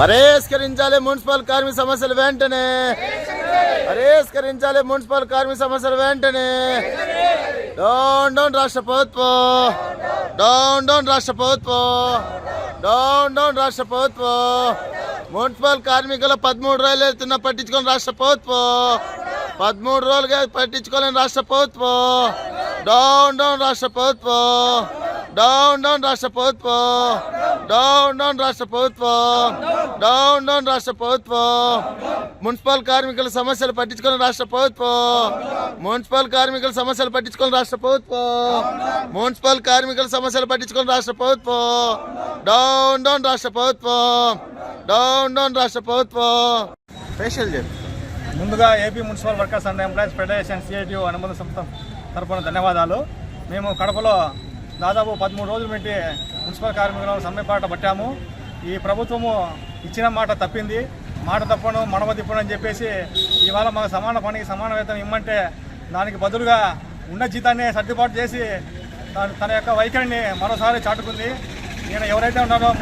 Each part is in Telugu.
పరిష్కరించాలి మున్సిపల్ కార్మిక సమస్యలు వెంటనే పరిష్కరించాలి మున్సిపల్ కార్మిక సమస్యలు వెంటనే. డౌన్ డౌన్ రాష్ట్ర ప్రభుత్వం డౌన్ డౌన్ రాష్ట్ర ప్రభుత్వం డౌన్ డౌన్ రాష్ట్ర ప్రభుత్వం మున్సిపల్ కార్మికులు పదమూడు రోజులు వెళ్తున్న పట్టించుకొని రాష్ట్ర ప్రభుత్వం పదమూడు రోజులుగా పట్టించుకోలేని రాష్ట్ర ప్రభుత్వం డౌన్ డౌన్ రాష్ట్ర ప్రభుత్వం డౌన్ డౌన్ రాష్ట్ర ప్రభుత్వం డౌన్ డౌన్ రాష్ట్ర ప్రభుత్వం డౌన్ డౌన్ రాష్ట్ర ప్రభుత్వం మున్సిపల్ కార్మికుల సమస్యలు పట్టించుకుని రాష్ట్ర ప్రభుత్వం మున్సిపల్ కార్మికుల సమస్యలు పట్టించుకుని రాష్ట్ర ప్రభుత్వం మున్సిపల్ కార్మికుల సమస్యలు పట్టించుకుని రాష్ట్ర ప్రభుత్వం డౌన్ డౌన్ రాష్ట్ర ప్రభుత్వం డౌన్ డౌన్ రాష్ట్ర ప్రభుత్వం స్పెషల్ ముందుగా AP municipal workers and employees federation CITU అనుబంధ సంస్థ తరపున ధన్యవాదాలు. మేము కడపలో దాదాపు పదమూడు రోజులు పెట్టి మున్సిపల్ కార్మికులను సమ్మెపాట పట్టాము. ఈ ప్రభుత్వము ఇచ్చిన మాట తప్పింది. మాట తప్పను మడమ తిప్పను అని చెప్పేసి ఇవాళ మాకు సమాన పనికి సమాన వేతనం ఇమ్మంటే దానికి బదులుగా ఉన్న జీతాన్ని సర్దుబాటు చేసి తన- తన యొక్క వైఖరిని మరోసారి చాటుకుంది. నేను ఎవరైతే ఉన్నారో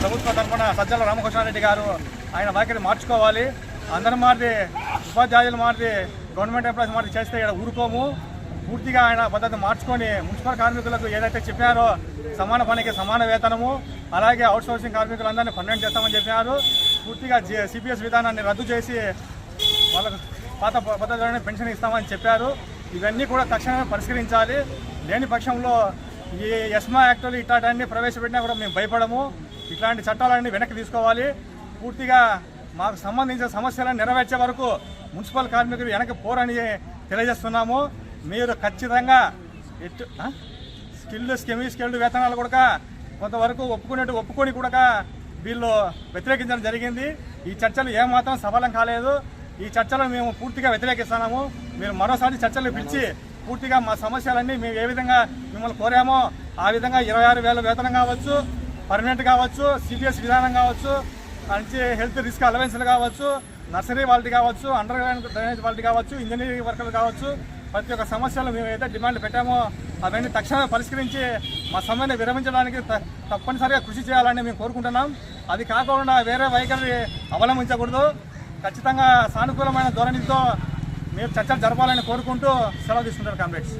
ప్రభుత్వ తరఫున సజ్జల రామకృష్ణారెడ్డి గారు ఆయన వైఖరి మార్చుకోవాలి. అందరి మాది ఉపాధ్యాయులు మాది గవర్నమెంట్ ఎంప్లాయీస్ మారి చేస్తే ఇక్కడ ఊరుకోము. పూర్తిగా ఆయన పద్ధతి మార్చుకొని మున్సిపల్ కార్మికులకు ఏదైతే చెప్పారో సమాన పనికి సమాన వేతనము అలాగే అవుట్ సోర్సింగ్ కార్మికులందరినీ పన్నెండు చేస్తామని చెప్పారు. పూర్తిగా సిపిఎస్ విధానాన్ని రద్దు చేసి వాళ్ళకు పాత ప- పద్ధతిలోనే పెన్షన్ ఇస్తామని చెప్పారు. ఇవన్నీ కూడా తక్షణమే పరిష్కరించాలి. లేని పక్షంలో ఈ ఎస్మా యాక్టులు ఇట్లాంటివన్నీ ప్రవేశపెట్టినా కూడా మేము భయపడము. ఇట్లాంటి చట్టాలన్నీ వెనక్కి తీసుకోవాలి. పూర్తిగా మాకు సంబంధించిన సమస్యలను నెరవేర్చే వరకు మున్సిపల్ కార్మికులు వెనక్కి పోరని తెలియజేస్తున్నాము. మీరు ఖచ్చితంగా ఎట్టు స్కిల్డ్ స్కెమీ స్కిల్డ్ వేతనాలు కూడా కొంతవరకు ఒప్పుకునేట్టు ఒప్పుకొని కూడా వీళ్ళు వ్యతిరేకించడం జరిగింది. ఈ చర్చలు ఏమాత్రం సఫలం కాలేదు. ఈ చర్చలను మేము పూర్తిగా వ్యతిరేకిస్తున్నాము. మీరు మరోసారి చర్చలు పిలిచి పూర్తిగా మా సమస్యలన్నీ మేము ఏ విధంగా మిమ్మల్ని కోరామో ఆ విధంగా ఇరవై ఆరు వేల వేతనం కావచ్చు పర్మనెంట్ కావచ్చు సిబిఎస్ విధానం కావచ్చు మంచి హెల్త్ రిస్క్ అలవెన్స్లు కావచ్చు నర్సరీ వాళ్ళది కావచ్చు అండర్ గ్రౌండ్ డ్రైనేజ్ వాళ్ళది కావచ్చు ఇంజనీరింగ్ వర్కర్లు కావచ్చు ప్రతి ఒక్క సమస్యలు మేము ఏదైతే డిమాండ్ పెట్టామో అవన్నీ తక్షణమే పరిష్కరించి మా సమ్మెను విరమించడానికి త- తప్పనిసరిగా కృషి చేయాలని మేము కోరుకుంటున్నాం. అది కాకుండా వేరే వైఖరి అవలంబించకూడదు. ఖచ్చితంగా సానుకూలమైన ధోరణితో మీరు చర్చలు జరపాలని కోరుకుంటూ సెలవు తీసుకుంటారు కామ్రేడ్స్.